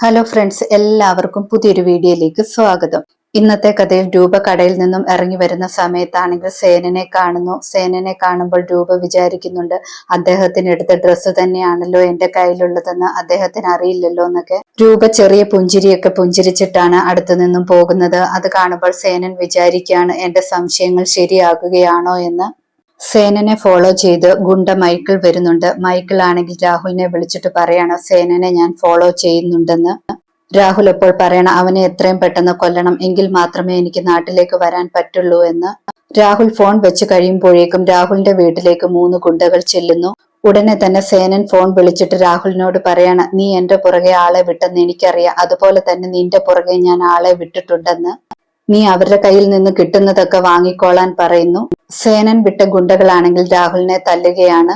Hello friends എല്ലാവർക്കും പുതിയൊരു വീഡിയോയിലേക്ക് സ്വാഗതം. ഇന്നത്തെ കഥയിൽ രൂപ കടയിൽ നിന്നും ഇറങ്ങി വരുന്ന സമയത്താണെങ്കിൽ സേനനെ കാണുന്നു. സേനനെ കാണുമ്പോൾ രൂപ വിചാരിക്കുന്നുണ്ട് അദ്ദേഹത്തിന് എടുത്ത ഡ്രസ്സ് തന്നെയാണല്ലോ എന്റെ കയ്യിലുള്ളതെന്ന് അദ്ദേഹത്തിന് അറിയില്ലല്ലോ എന്നൊക്കെ. രൂപ ചെറിയ പുഞ്ചിരിയൊക്കെ പുഞ്ചിരിച്ചിട്ടാണ് അടുത്തു നിന്നും പോകുന്നത്. അത് കാണുമ്പോൾ സേനൻ വിചാരിക്കുകയാണ് എന്റെ സംശയങ്ങൾ ശരിയാകുകയാണോ? എന്ന്. സേനനെ ഫോളോ ചെയ്ത് ഗുണ്ട മൈക്കിൾ വരുന്നുണ്ട്. മൈക്കിൾ ആണെങ്കിൽ രാഹുലിനെ വിളിച്ചിട്ട് പറയണം സേനനെ ഞാൻ ഫോളോ ചെയ്യുന്നുണ്ടെന്ന്. രാഹുൽ എപ്പോൾ പറയണം അവനെ എത്രയും പെട്ടെന്ന് കൊല്ലണം എങ്കിൽ മാത്രമേ എനിക്ക് നാട്ടിലേക്ക് വരാൻ പറ്റുള്ളൂ എന്ന്. രാഹുൽ ഫോൺ വെച്ച് കഴിയുമ്പോഴേക്കും രാഹുലിന്റെ വീട്ടിലേക്ക് മൂന്ന് ഗുണ്ടകൾ ചെല്ലുന്നു. ഉടനെ തന്നെ സേനൻ ഫോൺ വിളിച്ചിട്ട് രാഹുലിനോട് പറയണം നീ എന്റെ പുറകെ ആളെ വിട്ടെന്ന് എനിക്കറിയാം. അതുപോലെ തന്നെ നിന്റെ പുറകെ ഞാൻ ആളെ വിട്ടിട്ടുണ്ടെന്ന്. നീ അവരുടെ കയ്യിൽ നിന്ന് കിട്ടുന്നതൊക്കെ വാങ്ങിക്കോളാൻ പറയുന്നു. സേനൻ വിട്ട ഗുണ്ടകളാണെങ്കിൽ രാഹുലിനെ തല്ലുകയാണ്.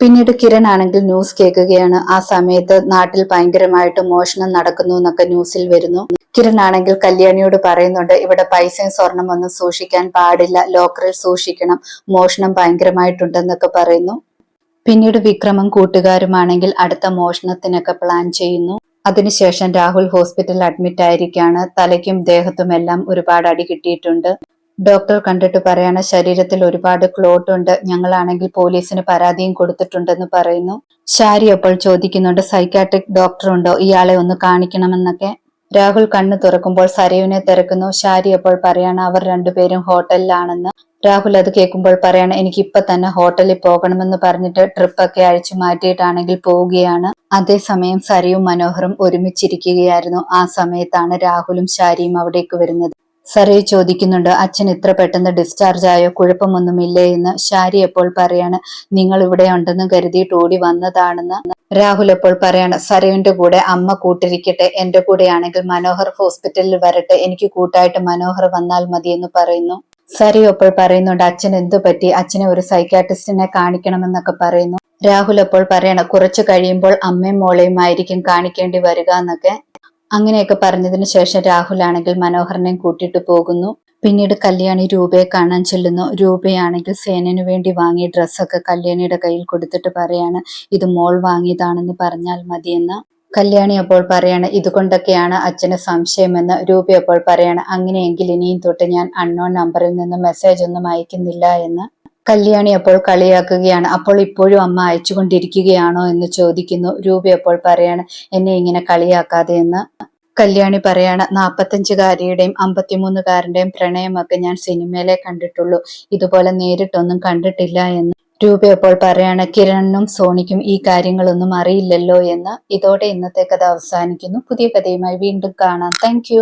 പിന്നീട് കിരൺ ആണെങ്കിൽ ന്യൂസ് കേൾക്കുകയാണ്. ആ സമയത്ത് നാട്ടിൽ ഭയങ്കരമായിട്ട് മോഷണം നടക്കുന്നു എന്നൊക്കെ ന്യൂസിൽ വരുന്നു. കിരൺ ആണെങ്കിൽ കല്യാണിയോട് പറയുന്നുണ്ട് ഇവിടെ പൈസയും സ്വർണം ഒന്നും സൂക്ഷിക്കാൻ പാടില്ല. ലോക്കറിൽ സൂക്ഷിക്കണം. മോഷണം ഭയങ്കരമായിട്ടുണ്ടെന്നൊക്കെ പറയുന്നു. പിന്നീട് വിക്രമം കൂട്ടുകാരുമാണെങ്കിൽ അടുത്ത മോഷണത്തിനൊക്കെ പ്ലാൻ ചെയ്യുന്നു. അതിനുശേഷം രാഹുൽ ഹോസ്പിറ്റലിൽ അഡ്മിറ്റ് ആയിരിക്കാണ്. തലയ്ക്കും ദേഹത്തും എല്ലാം ഒരുപാട് അടി കിട്ടിയിട്ടുണ്ട്. ഡോക്ടർ കണ്ടിട്ട് പറയാണ് ശരീരത്തിൽ ഒരുപാട് ക്ലോട്ട് ഉണ്ട്. ഞങ്ങളാണെങ്കിൽ പോലീസിന് പരാതിയും കൊടുത്തിട്ടുണ്ടെന്ന് പറയുന്നു. ഷാരി അപ്പോൾ ചോദിക്കുന്നുണ്ട് സൈക്കാട്രിക് ഡോക്ടർ ഉണ്ടോ ഇയാളെ ഒന്ന് കാണിക്കണമെന്നൊക്കെ. രാഹുൽ കണ്ണു തുറക്കുമ്പോൾ സരയുവിനെ തിരക്കുന്നു. ഷാരി അപ്പോൾ പറയാണ് അവർ രണ്ടുപേരും ഹോട്ടലിലാണെന്ന്. രാഹുൽ അത് കേൾക്കുമ്പോൾ പറയാണ് എനിക്ക് ഇപ്പൊ തന്നെ ഹോട്ടലിൽ പോകണമെന്ന് പറഞ്ഞിട്ട് ട്രിപ്പൊക്കെ അഴിച്ചു മാറ്റിയിട്ടാണെങ്കിൽ പോവുകയാണ്. അതേസമയം സരയും മനോഹറും ഒരുമിച്ചിരിക്കുകയായിരുന്നു. ആ സമയത്താണ് രാഹുലും ഷാരിയും അവിടേക്ക് വരുന്നത്. സരയു ചോദിക്കുന്നുണ്ട് അച്ഛൻ ഇത്ര പെട്ടെന്ന് ഡിസ്ചാർജ് ആയോ? കുഴപ്പമൊന്നുമില്ലേ? എന്ന് ഷാരി എപ്പോൾ പറയാണ് നിങ്ങൾ ഇവിടെ ഉണ്ടെന്ന് കരുതിയിട്ട് ഓടി വന്നതാണെന്ന്. രാഹുൽ എപ്പോൾ പറയാണ് സരയുന്റെ കൂടെ അമ്മ കൂട്ടിരിക്കട്ടെ എന്റെ കൂടെയാണെങ്കിൽ മനോഹർ ഹോസ്പിറ്റലിൽ വരട്ടെ എനിക്ക് കൂട്ടായിട്ട് മനോഹർ വന്നാൽ മതി എന്ന് പറയുന്നു. സരയു അപ്പോൾ പറയുന്നുണ്ട് അച്ഛൻ എന്തു പറ്റി? അച്ഛനെ ഒരു സൈക്കാട്രിസ്റ്റിനെ കാണിക്കണമെന്നൊക്കെ പറയുന്നു. രാഹുൽ അപ്പോൾ പറയണം കുറച്ചു കഴിയുമ്പോൾ അമ്മയും മോളെയും ആയിരിക്കും കാണിക്കേണ്ടി വരിക എന്നൊക്കെ. അങ്ങനെയൊക്കെ പറഞ്ഞതിന് ശേഷം രാഹുൽ ആണെങ്കിൽ മനോഹരനെ കൂട്ടിയിട്ട് പോകുന്നു. പിന്നീട് കല്യാണി രൂപയെ കാണാൻ ചെല്ലുന്നു. രൂപയാണെങ്കിൽ സേനന് വേണ്ടി വാങ്ങിയ ഡ്രസ്സൊക്കെ കല്യാണിയുടെ കയ്യിൽ കൊടുത്തിട്ട് പറയാണ് ഇത് മോൾ വാങ്ങിയതാണെന്ന് പറഞ്ഞാൽ മതിയെന്ന്. കല്യാണി അപ്പോൾ പറയാണ് ഇതുകൊണ്ടൊക്കെയാണ് അച്ഛന് സംശയമെന്ന്. രൂപ അപ്പോൾ പറയാണ് അങ്ങനെയെങ്കിൽ ഇനിയും തൊട്ട് ഞാൻ അൺനോൺ നമ്പറിൽ നിന്ന് മെസ്സേജ് ഒന്നും അയക്കുന്നില്ല എന്ന്. കല്യാണി അപ്പോൾ കളിയാക്കുകയാണ്. അപ്പോൾ ഇപ്പോഴും അമ്മ അയച്ചുകൊണ്ടിരിക്കുകയാണോ എന്ന് ചോദിക്കുന്നു. രൂപ അപ്പോൾ പറയാണ് എന്നെ ഇങ്ങനെ കളിയാക്കാതെ എന്ന്. കല്യാണി പറയാണ് നാപ്പത്തഞ്ചുകാരിയുടെയും അമ്പത്തിമൂന്നുകാരന്റെയും പ്രണയമൊക്കെ ഞാൻ സിനിമയിലെ കണ്ടിട്ടുള്ളൂ. ഇതുപോലെ നേരിട്ടൊന്നും കണ്ടിട്ടില്ല എന്ന്. രൂപ അപ്പോൾ പറയാണ് കിരണിനും സോണിക്കും ഈ കാര്യങ്ങളൊന്നും അറിയില്ലല്ലോ എന്ന്. ഇതോടെ ഇന്നത്തെ കഥ അവസാനിക്കുന്നു. പുതിയ കഥയുമായി വീണ്ടും കാണാം. താങ്ക്